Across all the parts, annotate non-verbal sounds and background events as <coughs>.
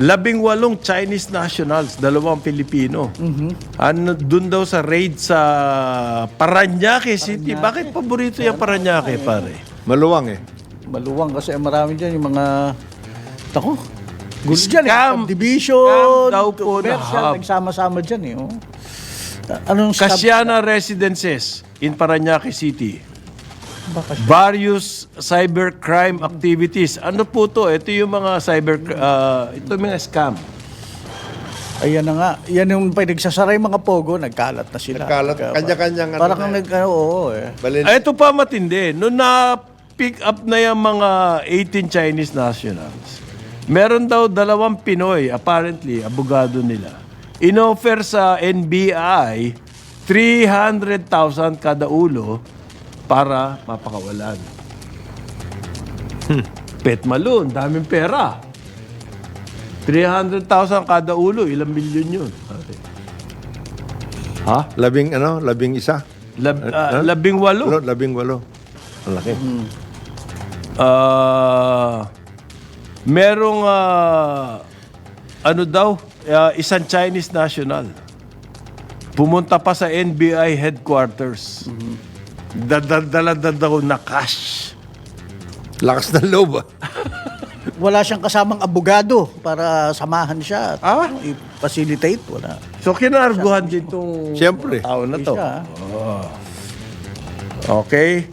labing walong Chinese nationals, dalawang Pilipino. Ano, dun daw sa raid sa Paranaque City. Bakit paborito yung Paranaque, pare? Maluwang eh. Maluwang kasi marami dyan yung mga... Tako, gulo dyan eh. Scam. Division, Scam daw po commercial, nagsama-sama dyan eh. Oh. Anong scam? Kasiana Residences in Paranaque City. Various cybercrime activities. Ano po to? Ito yung mga cyber... ah, ito yung mga scam. Ayan na nga. Yan yung pinagsasaray mga pogo, nagkalat na sila. Nagkalat. Nagka- Kanya-kanyang ano Parang na kang eh. nag... ano, oo eh. Balin. Ay, ito pa matindi. Noong na-pick up na yung mga 18 Chinese nationals, meron daw dalawang Pinoy, apparently, abogado nila. Inoffer sa NBI 300,000 kada ulo para mapakawalan. Hmm. Pet Malone, daming pera. 300,000 kada ulo, ilang milyon yun? Ha? Labing ano, labing isa. Lab, ah, labing walo. Ano, labing walo. Ang laki. Ah, merong ah, ano daw, ah, isang Chinese national. Pumunta pa sa NBI headquarters. Dadala daw na cash. Lakas ng loob ah. Wala siyang kasamang abogado para samahan siya. at Ah? I-facilitate. Wala. So kinarguhan din itong Siyempre. tao na to. Siya, Okay.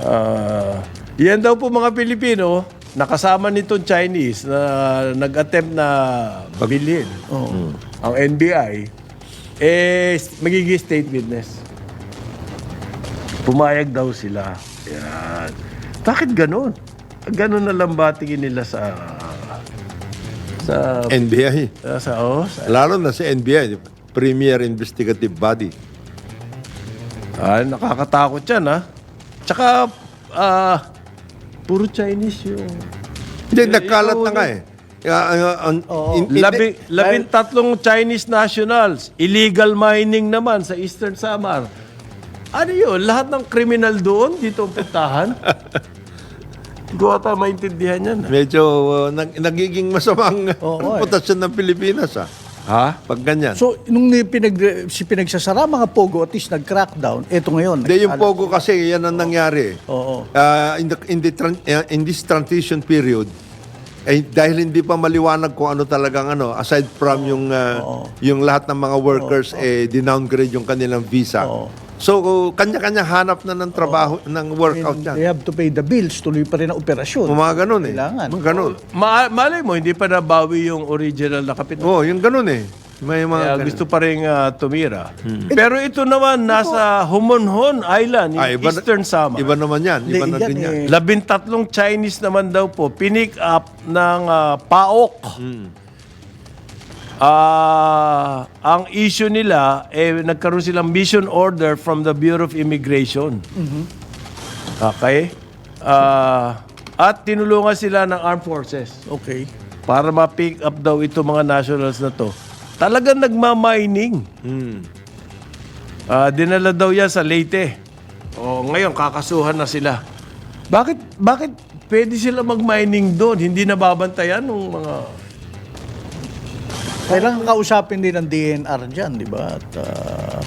Ah, yan daw po mga Pilipino, nakasama nitong Chinese na nag-attempt na bilhin ang NBI, eh, magiging state witness. Pumayag daw sila. Yan. Bakit ganun? Ganun na lang ba tingin nila sa... sa... NBI. sa, oh, sa Lalo na si NBI? Premier Investigative Body. Ah, nakakatakot yan, ha? Tsaka, ah, puro Chinese yung... Hindi, nagkalat na nga eh. Ah, ah, an- in- in- Labi, labing tatlong Chinese nationals, illegal mining naman sa Eastern Samar. Ano yun? Lahat ng criminal doon, dito ang puntahan? Hindi ko ata maintindihan yan. ah. Medyo uh, nag- nagiging masamang Oo, eh. reputasyon ng Pilipinas ah. Ha? Pag ganyan. So, nung ni- pinag, si pinagsasara mga pogo, at least nag-crackdown. Ito ngayon. Hindi, yung. Pogo kasi, yan ang nangyari. Oo. Ah, in, the, in, the tran- uh, in this transition period, eh, dahil hindi pa maliwanag kung ano talagang ano, aside from yung ah, yung lahat ng mga workers eh dinowngrade yung kanilang visa. So kanya-kanya hanap na ng trabaho ng workout And yan. They have to pay the bills. Tuloy pa rin ang operasyon. Mga ganun eh. Kailangan. Mga ganun. Ma- malay mo, hindi pa nabawi yung original na kapitan. Oo, yung ganun eh. May mga Kaya ganun. gusto pa rin ah, tumira. Pero ito naman, nasa Humonhon Island, in Ah, iba na- Eastern Samar. Iba naman yan. Iba Hindi, na yan din yan. eh. Labintatlong Chinese naman daw po, pinick up ng ah, PAOK. Ah, ang issue nila, eh, nagkaroon silang mission order from the Bureau of Immigration. Okay? Ah, at tinulungan sila ng armed forces Okay. para ma-pick up daw ito mga nationals na to. Talagang nagmamining. Ah, dinala daw yan sa Leyte. O ngayon, kakasuhan na sila. Bakit, bakit pwede sila mag-mining doon? Hindi nababantayan ng mga... Kailangan kausapin din ng DNR dyan, di ba? At, ah,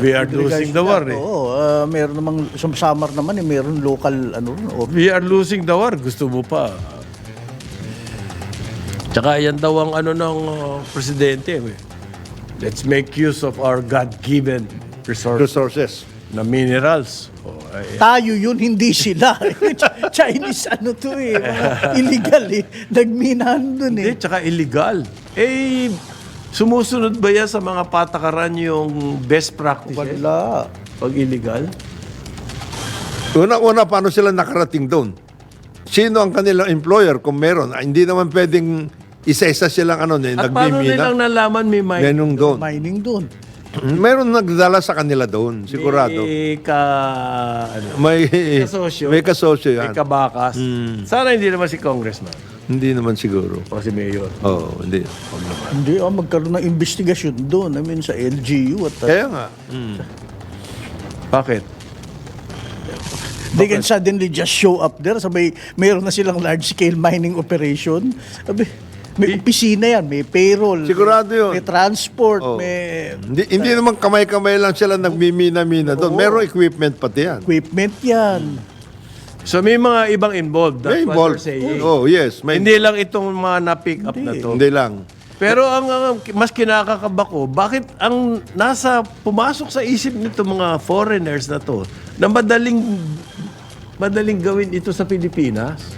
We are losing the war eh. Oo, ah, meron namang, sa Samar naman eh, meron local, ano, rin, or, We are losing the war. Gusto mo pa. Tsaka yan daw ang ano ng uh, presidente. eh. Let's make use of our God-given resources Resources. na minerals. O, ay, tayo yun, hindi sila. <laughs> Chinese ano to eh, illegal eh. Nagminahan dun Hindi, eh. tsaka illegal. Eh, sumusunod ba yan sa mga patakaran yung best practices? Wala. Pag illegal? Una-una, paano sila nakarating doon? Sino ang kanilang employer kung meron? Ah, hindi naman pwedeng isa-isa silang ano, eh, At paano nilang nagmimina. nalaman may mining? Menong doon. Mining dun. Meron nagdala sa kanila doon, sigurado. May ka... Ano, May kasosyo. may kasosyo may yan. kabakas. Sana hindi naman si congressman Hindi naman siguro. o si mayor. Oo, hindi. Hindi, oh, magkaroon ng investigasyon doon. I mean, sa LGU at uh, Kaya nga. Bakit? They can suddenly just show up there. Sabi, mayroon na silang large-scale mining operation. Sabi, may opisina yan, may payroll. Sigurado yun. May transport, Oh. may Hindi, hindi naman kamay-kamay lang sila nagmimina-mina doon. Merong equipment pati yan. equipment yan. So may mga ibang involved. That's May what involved. you're saying. Oh, yes. May, Hindi lang itong mga na-pick up na to. Hindi lang. Pero ang, ang mas kinakakaba ko, bakit ang nasa pumasok sa isip nito mga foreigners na to na madaling madaling gawin ito sa Pilipinas?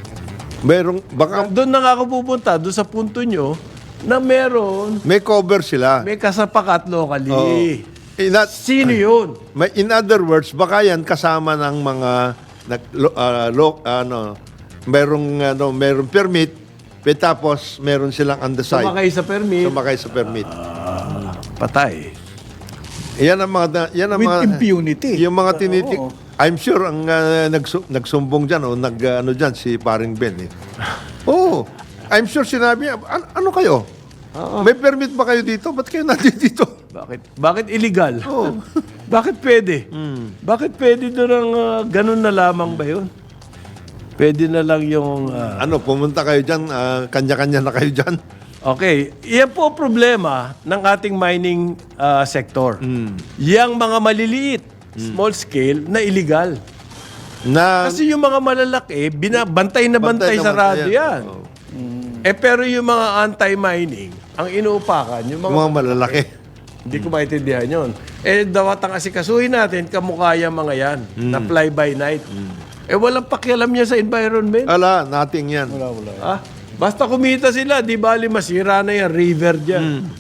Merong, baka Doon na nga ako pupunta, doon sa punto nyo, na meron, may cover sila. may kasapakat locally. In, that- Sino yun? may, in other words, baka yan kasama ng mga nag, lo, ah, lo- ano, merong, ano, merong permit, pe tapos meron silang on the side. Sumakay sa permit, Sumakay sa permit. patay. Yan ang mga, yan ang With mga, impunity. Yung mga tinitik, Oo. I'm sure ang uh, nagsu- nagsumbong dyan o nag, uh, ano dyan, si paring Ben eh. Oo. I'm sure sinabi, "An- ano kayo? May permit ba kayo dito? Ba't kayo nandito dito? Bakit? Bakit illegal? Oo. Bakit pwede? Bakit pwede doon ang ah, ganun na lamang ba yun? Pwede na lang yung... ah, Ano, pumunta kayo dyan, ah, kanya-kanya na kayo dyan. okay, iyan po problema ng ating mining ah, sector. Yang mga maliliit, small scale, na illegal. Na, Kasi yung mga malalaki, binabantay na bantay, Bantay na sa bantay radyo yan. yan. Oo. Eh pero yung mga anti-mining, ang inuupakan, yung mga yung mga malalaki. Hindi ko maintindihan yun. Eh, dawat ang asikasuhin natin, kamukha yung mga yan, na fly by night. Eh, walang pakialam niya sa environment. Ala, nothing yan. Ah, basta kumita sila, di bali masira na yung river dyan.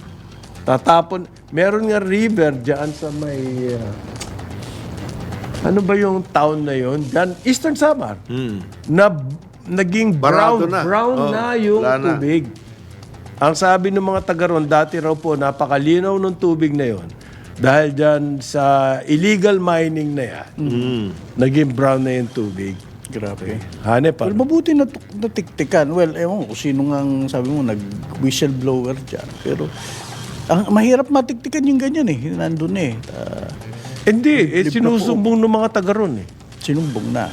Tatapon. Meron nga river dyan sa may... ah, ano ba yung town na yun? Dyan, Eastern Samar. Na naging brown, Barado na. brown Oh, na yung wala na. tubig. Ang sabi ng mga taga ron, dati raw po, napakalinaw ng tubig na yon. Dahil dyan sa illegal mining na yan, naging brown na yung tubig. Grabe. Hanep, Well, ano? mabuti na natiktikan. Well, ewan ko sino nga ang sabi mo, nag-whistleblower dyan. Pero, ang mahirap matiktikan yung ganyan eh. Nandun eh. Ah, Hindi, eh, sinusumbong ng mga taga ron eh. sinumbong na.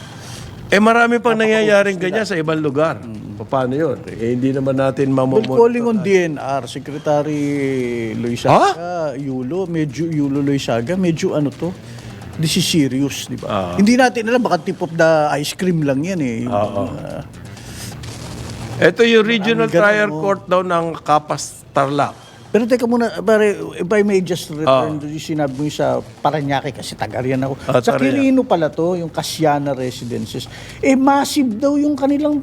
Eh marami pang nangyayaring ganyan sa ibang lugar. Paano yun? Eh, hindi naman natin Well, mamamon. calling on DNR, Secretary Loisaga, Yulo, medyo Yulo Loisaga, medyo ano to, this is serious, di ba? Hindi natin alam, baka tip of the ice cream lang yan eh. Yung, ah, Ito yung Regional ganun, Trial oh. Court daw ng Kapas Tarlac. Pero teka muna, pare, if I may just return to yung sinabi mo yung sa Paranaque kasi taga riyan ako. Ah, sa. Quirino pala to, yung Casiana Residences. Eh, massive daw yung kanilang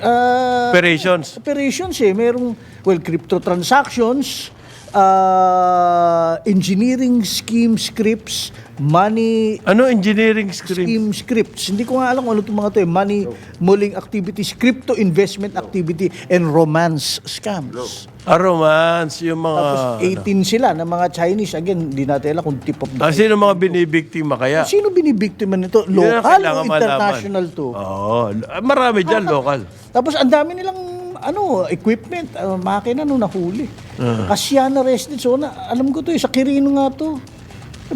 ah, Operations. operations eh. Merong, well, crypto transactions, uh, engineering scheme scripts, money Ano engineering screen? scheme scripts. Hindi ko nga alam kung ano itong mga to eh. Money mulling activities, crypto investment activity, and romance scams. Ah, romance. Yung mga... Tapos 18 sila na mga Chinese. Again, hindi natin alam kung tip of the Ah, sino mga binibiktima kaya? Sino binibiktima nito? Local o kailangan malaman. international to? Oo. Ah, marami dyan, local. Tapos ang dami nilang ano, equipment, uh, makina no nahuli. Uh-huh. Kasiana Residence, so na, alam ko to, eh, sa Quirino nga to.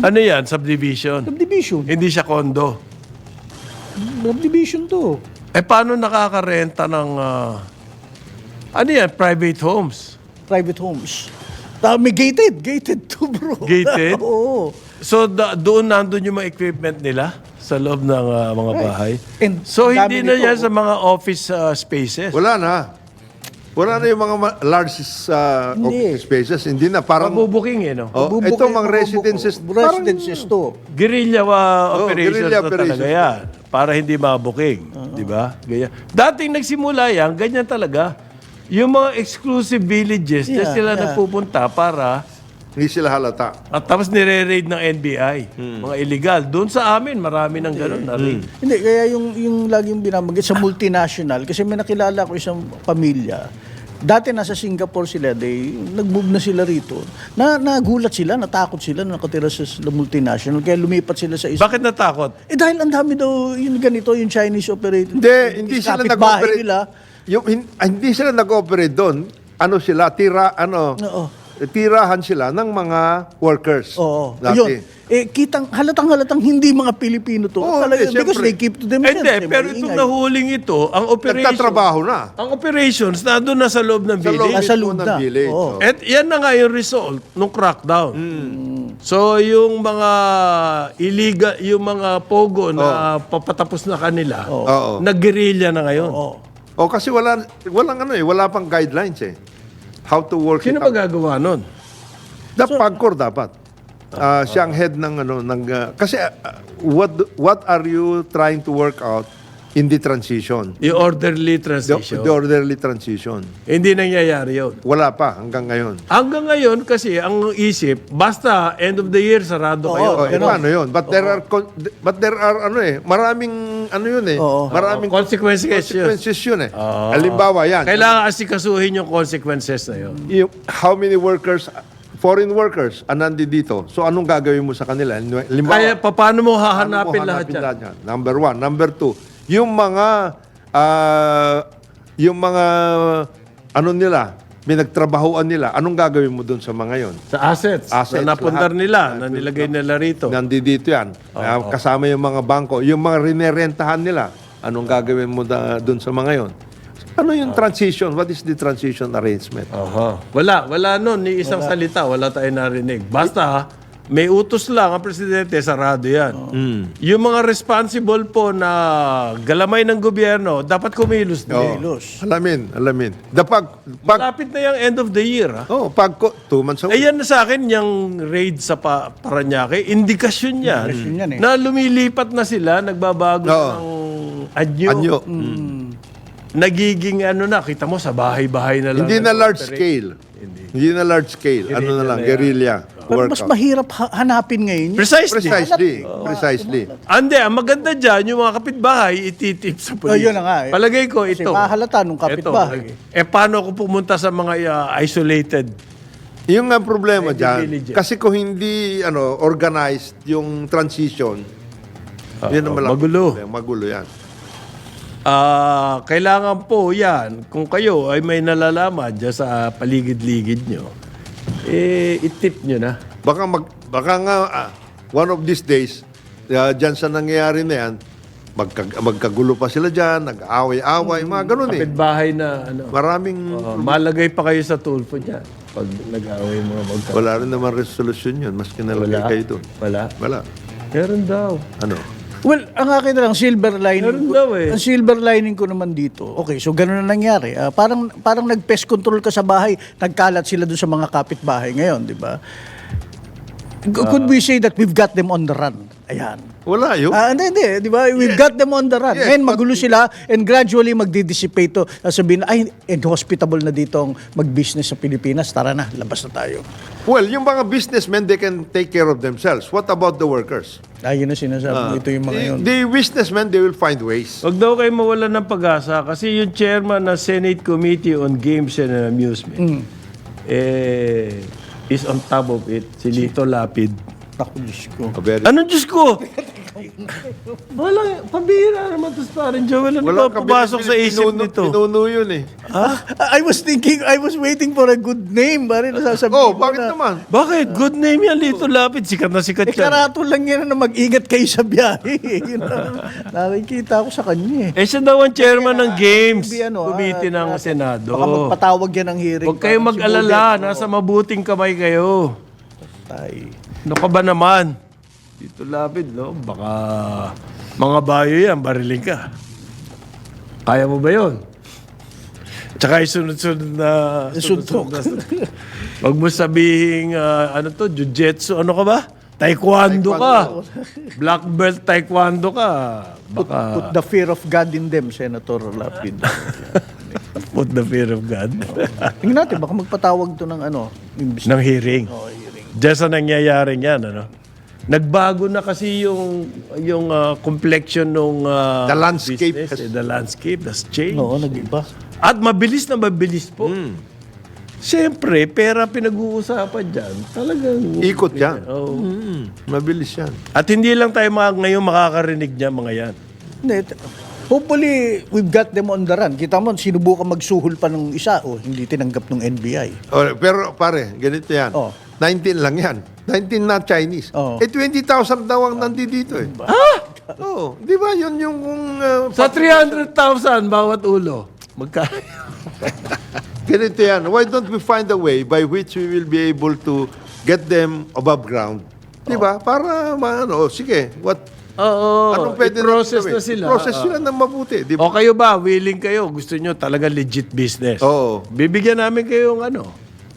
Ano yan? Subdivision. Subdivision. Hindi siya kondo. Subdivision to. Eh, paano nakakarenta ng... ah, ano yan? Private homes. Private homes. May gated. Gated to, bro. Gated? <laughs> Oo. So, da- doon nandun yung mga equipment nila sa loob ng ah, mga bahay. And So, dami hindi na yan sa mga office ah, spaces. Wala na. Wala na yung mga large uh, Hindi. office spaces. Hindi na. Parang, Mabubuking eh, no? oh, Bubukin- ito mga residences. Residences to. Guerrilla uh, Oh, operations guerrilla na operations. talaga yan. Para hindi mabuking. Di ba? Ganyan. Dating nagsimula yan, ganyan talaga. Yung mga exclusive villages, na Yeah, sila yeah. nagpupunta para Hindi sila halata. at tapos nire-raid ng NBI. Mga illegal. Doon sa amin, marami ng ganun na raid. Hindi, kaya yung, yung laging binamagit sa multinational, kasi may nakilala ko isang pamilya, dati nasa Singapore sila, they, nag-move na sila rito. Na, nagulat sila, natakot sila na nakatira sa, sa multinational, kaya lumipat sila sa isa. Bakit natakot? Eh dahil ang dami daw, yung ganito, yung Chinese operator. Hindi, hindi sila Kapitbahay nag-operate. nila. Yung, hin- ah, hindi sila nag-operate doon. Ano sila? Tira, ano? Oo. eh, tirahan sila ng mga workers. Oo. Dati. Ayun. Eh, kitang, halatang halatang hindi mga Pilipino to. Oo, Talaga, hindi, because they keep to Eh, Hindi, themselves. eh, pero itong nahuling ito, ang operation... Nagtatrabaho na. Ang operations, nandun na sa loob ng Sa loob village. Nasa mismo loob ng na. village. Oo. oh. At yan na nga yung result ng crackdown. Hmm. So yung mga illegal, yung mga pogo na papatapos na kanila, Oo. nag-guerrilla na ngayon. Oo. O kasi wala walang ano eh, wala pang guidelines eh. How to work Sino it ba out. gagawa nun? The PAGCOR dapat. Ah, siyang head ng ano ng ah, kasi ah, what what are you trying to work out in the transition? Yung orderly The, transition. the orderly transition. Hindi nangyayari yun. Wala pa hanggang ngayon. Hanggang ngayon kasi ang isip, basta end of the year sarado Oo, kayo. Oh, eh, ganun. paano yun? But there are con- but there are ano eh, maraming ano yun eh. Oo. Maraming Consequences yun. consequences yun eh. Halimbawa yan. Kailangan asikasuhin yung consequences na yun. yung, how many workers foreign workers ang nandito. So anong gagawin mo sa kanila? Halimbawa, Kaya pa- paano mo hahanapin lahat yan? yan? Number one. Number two, yung mga, ah, yung mga, ano nila, pinagtrabahoan nila, anong gagawin mo doon sa mga yon? Sa assets, Assets, na napundar lahat. nila, na nilagay nila rito. Nandito yan. Ah, kasama yung mga bangko. Yung mga rinerentahan nila, anong gagawin mo da, doon sa mga yon? Ano yung transition? What is the transition arrangement? Aha. Wala, wala nun. Ni isang salita, wala tayong narinig. Basta, may utos lang ang presidente, sarado yan. Yung mga responsible po na galamay ng gobyerno, dapat kumilos din. Oh, alamin, alamin. The pag, pag, Malapit na yung end of the year. ah. oh, pag, two months away. Ayan na sa akin, yung raid sa pa Paranaque, indikasyon yan, Indikasyon yan eh. na lumilipat na sila, nagbabago Oo. ng anyo. Anyo. Nagiging ano na, kita mo sa bahay-bahay na lang. Hindi na large nag-operate. scale. Hindi. na large scale. ano na lang, guerrilla. Pero mas mahirap ha- hanapin ngayon. Precisely. Precisely. Precisely. Ande, ang maganda dyan, yung mga kapitbahay, ititip sa Oh, pulis. yun na nga eh. Palagay ko Kasi ito. mahalata nung kapitbahay. Ito, eh, paano ko pumunta sa mga uh, isolated? Yung nga problema dyan, kasi kung hindi ano organized yung transition, yun ang malaking magulo. problema. Magulo yan. Ah, kailangan po yan, kung kayo ay may nalalaman dyan sa paligid-ligid nyo, eh, itip nyo na. Baka, mag, baka nga, ah, one of these days, uh, dyan sa nangyayari na yan, magka, magkagulo pa sila dyan, nag-away-away, mga ganun eh. Kapitbahay na, ano, Maraming, oh, malagay pa kayo sa tulfo niya pag nag-away mga magka. wala rin naman resolution yun, maski nalagay Wala. kayo doon. Wala. Wala. Meron daw. Ano? Well, ang akin na lang, silver lining. Meron ko- daw eh. Ang silver lining ko naman dito, okay, so ganun na nangyari. Ah, parang, parang nag-pest control ka sa bahay, nagkalat sila doon sa mga kapitbahay ngayon, di ba? Could we say that we've got them on the run? Ayan. Wala yun. Ah, hindi, hindi, di ba? We've got them on the run. Yes, Ngayon, but- magulo sila and gradually magdi-dissipate to. Sabihin, ay, inhospitable na dito ang mag-business sa Pilipinas. Tara na, labas na tayo. Well, yung mga businessmen, they can take care of themselves. What about the workers? Ayun na sinasabi ko. Ito yung mga The, yun. the businessmen, they will find ways. Huwag daw kayo mawalan ng pag-asa kasi yung chairman ng Senate Committee on Games and Amusement eh, is on top of it, si Lito Lapid. Ako, Diyos ko. A very Ano Diyos ko? <laughs> <laughs> Wala, pabira naman to parang Joel. Ano ba pumasok sa isip pinuno- nito? Pinuno yun eh. I was thinking, I was waiting for a good name. Bari nasasabihin Oh, ko bakit na, naman? Bakit? Good name yan, Lito Lapid. Sikat na sikat Eh, yan. karato lang yan na mag-ingat kayo sa biyahe. <laughs> Yun ang nakikita ko sa kanya eh. Eh, siya daw ang chairman ng Games Hindi, ano, ah, ng Senado. Baka magpatawag yan ng hearing. Huwag kayong mag-alala. Nasa mabuting kamay kayo. Tay. Ano ka ba naman? Dito lapid, no? Baka mga bayo yan, bariling ka. Kaya mo ba yon? Tsaka yung sunod-sunod na... Suntok. Huwag mo sabihin, ah, ano to, jujitsu, ano ka ba? Taekwondo, ka. Black belt taekwondo ka. Baka Put the fear of God in them, Senator Lapid. <laughs> put the fear of God. Tingnan natin, baka magpatawag to ng ano, imbis ng hearing. Oh, hearing. Diyan sa nangyayaring yan, ano? Nagbago na kasi yung yung ah, complexion ng The landscape business, has- eh. the landscape has changed. Oo, nag-iba. At mabilis na mabilis po. Hmm. Siyempre, pera pinag-uusapan dyan. Talagang... Ikot yan. Oo. Mm, mabilis yan. At hindi lang tayo mga, ngayon makakarinig niya mga yan. Hopefully, we've got them on the run. Kita mo, sinubukan magsuhol pa ng isa, o hindi tinanggap ng NBI. Oh, pero pare, ganito yan. Oh. 19 lang yan. 19 na Chinese. Oh. Eh, 20,000 daw ang nandito eh. Ha? Oo. Di ba yun yung... kung, uh, Sa 300,000 bawat ulo. Magka <laughs> Ganito yan. Why don't we find a way by which we will be able to get them above ground? Di ba? Para, maano, sige, what... Oo. anong pwede i-process natin na gawin? sila. Process sila ng mabuti. Di O ba? kayo ba, willing kayo, gusto nyo talaga legit business. Oo. Bibigyan namin kayo ng ano,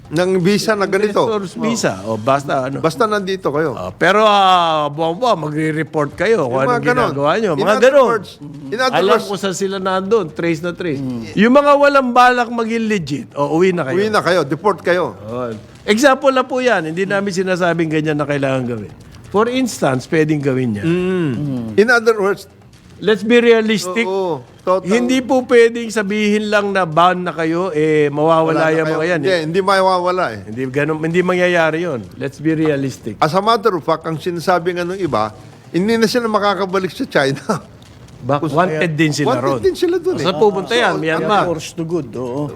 Ng visa na ganito. investor's visa. O basta ano. Basta nandito kayo. Ah, pero uh, buwan-buwan, magre-report kayo kung Yung anong mga ganon. ginagawa nyo. In Mga other ganon. words- in other Alam words- ko saan sila nandun. Trace na trace. Yung mga walang balak maging legit, o uwi na kayo. Uwi na kayo. Deport kayo. Oh. Example na po yan. Hindi namin sinasabing ganyan na kailangan gawin. For instance, pwedeng gawin yan. In other words, Let's be realistic. oo, total- Hindi po pwedeng sabihin lang na ban na kayo, eh, mawawala wala na yung kayo. mga yan. Hindi, eh. hindi mawawala eh. Hindi, ganun, hindi mangyayari yon. Let's be realistic. As a matter of fact, ang sinasabi nga ng iba, hindi na sila makakabalik sa China. <laughs> Bak- wanted din sila ron. Wanted din sila dun eh. Saan pupunta yan? So, Myanmar. Force to good, oo.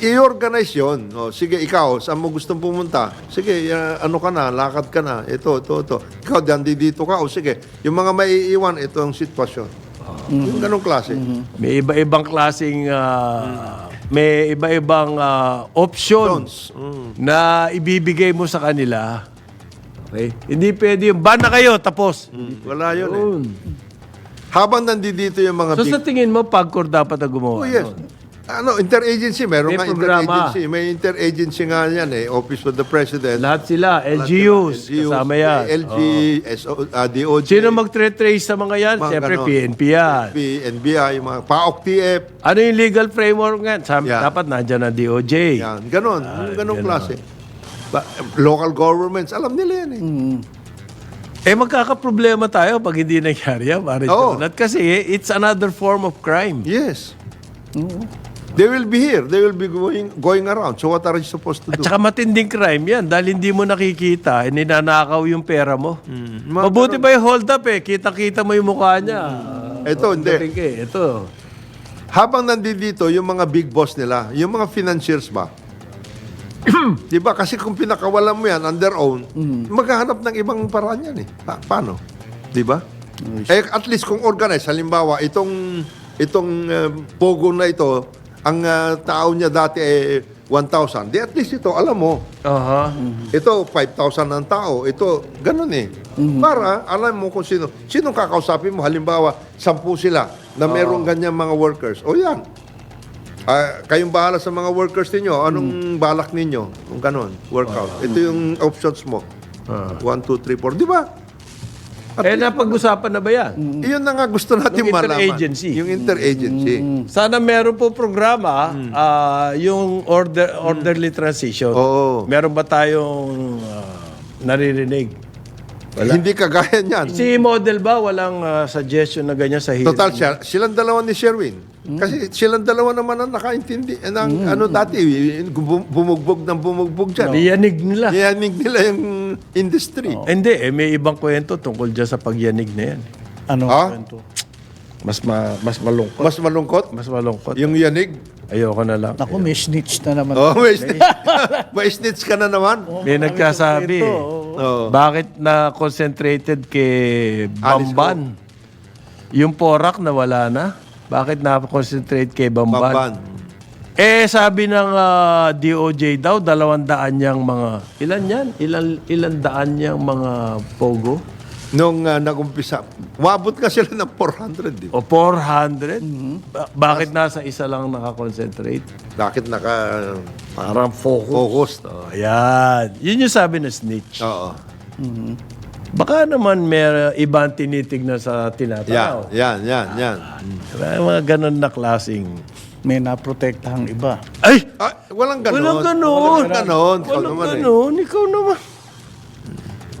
I-organize yun. O, sige, ikaw, saan mo gustong pumunta? Sige, uh, ano ka na, lakad ka na. Ito, ito, ito. Ikaw, dandi dito ka. O sige, yung mga maiiwan, ito ang sitwasyon. Yung ganong klase. May iba-ibang klaseng ah, may iba-ibang ah, options Mm. na ibibigay mo sa kanila. Okay? Hindi pwede yung ban na kayo tapos. Wala yun eh. Yun. Habang nandito yung mga So big sa tingin mo Pagcor dapat na gumawa? Oh, yes. nun? Ano, interagency. Meron May nga programa. interagency. May interagency nga yan eh. Office of the President. Lahat sila, LGUs, kasama yan. LG, SO, uh, DOJ. Sino magtre-trace sa mga yan? Mga Siyempre, ganon. PNP yan. NB, NBI, mga PAOK TF. Ano yung legal framework nga? Sa, Yeah. Dapat nandyan ang DOJ. Yan, ganon. yung ganong klase. Ba, local governments, alam nila yan eh. Eh magkakaproblema tayo pag hindi nangyari yan, pare Oo. Kasi it's another form of crime. Yes. They will be here. They will be going going around. So what are you supposed to At do? saka matinding crime yan dahil hindi mo nakikita, eh, ninanakaw yung pera mo. Mga Mabuti ba yung hold up eh, kita-kita mo yung mukha niya. Ito, hindi. Dating ka eh, ito. Habang nandito yung mga big boss nila, yung mga financiers ba, <coughs> di ba? Kasi kung pinakawalan mo yan on their own, maghahanap ng ibang paraan yan eh. Pa- paano? Di ba? Eh, at least kung organize, halimbawa, itong, itong uh, pogo na ito, ang uh, tao niya dati eh 1,000. Di at least ito, alam mo, Aha. ito 5,000 ang tao. Ito, ganun eh. Para alam mo kung sino. Sinong kakausapin mo? Halimbawa, sampu sila na merong ganyang mga workers. O yan. Ah, kayong bahala sa mga workers ninyo. Anong balak ninyo? Kung ganun, workout. Ito yung options mo. 1, 2, 3, 4. Di ba? Eh napag-usapan na ba yan? Iyon na nga gusto natin Yung malaman. interagency. Yung interagency. Sana meron po programa, ah, yung order orderly transition. Oo. Meron ba tayong ah, naririnig? Hindi kagaya niyan. Si model ba walang ah, suggestion na ganyan sa hearing? Total, siya, silang dalawa ni Sherwin. Kasi silang dalawa naman ang nakaintindi. eh, Ng, Ano dati, bum- bumugbog ng bumugbog dyan. Liyanig nila. Niyanig nila yung industry. Hindi, eh, may ibang kwento tungkol dyan sa pagyanig na yan. Ano Ha? kwento? Mas ma, mas malungkot. Mas malungkot, Mas malungkot. yung yanig. Ayoko na lang. Naku, may snitch na naman. Oh, may, snitch. <laughs> may snitch ka na naman. May nagkasabi, eh, Oh. bakit na concentrated kay Alice Bamban? Yung porak na wala na? Bakit na-concentrate kay Bamban? Bamban. Eh, sabi ng ah, DOJ daw, dalawang daan niyang mga... Ilan yan? Ilan, ilan daan niyang mga pogo? Nung uh, nagumpisa, umabot ka sila ng 400. Di ba? O 400? Ba- bakit nasa isa lang nakakonsentrate? Bakit naka Parang focus. focus? Oh, ayan. Yun yung sabi ng snitch. Oo. Baka naman may ibang tinitignan sa Yan, tinatanaw. yan, yan, yan. May mga ganun na klaseng... May naprotektahang iba. Ay! Ah, walang ganon. Walang ganon. Walang ganon. Ikaw Walang naman eh. ganon. Ikaw naman.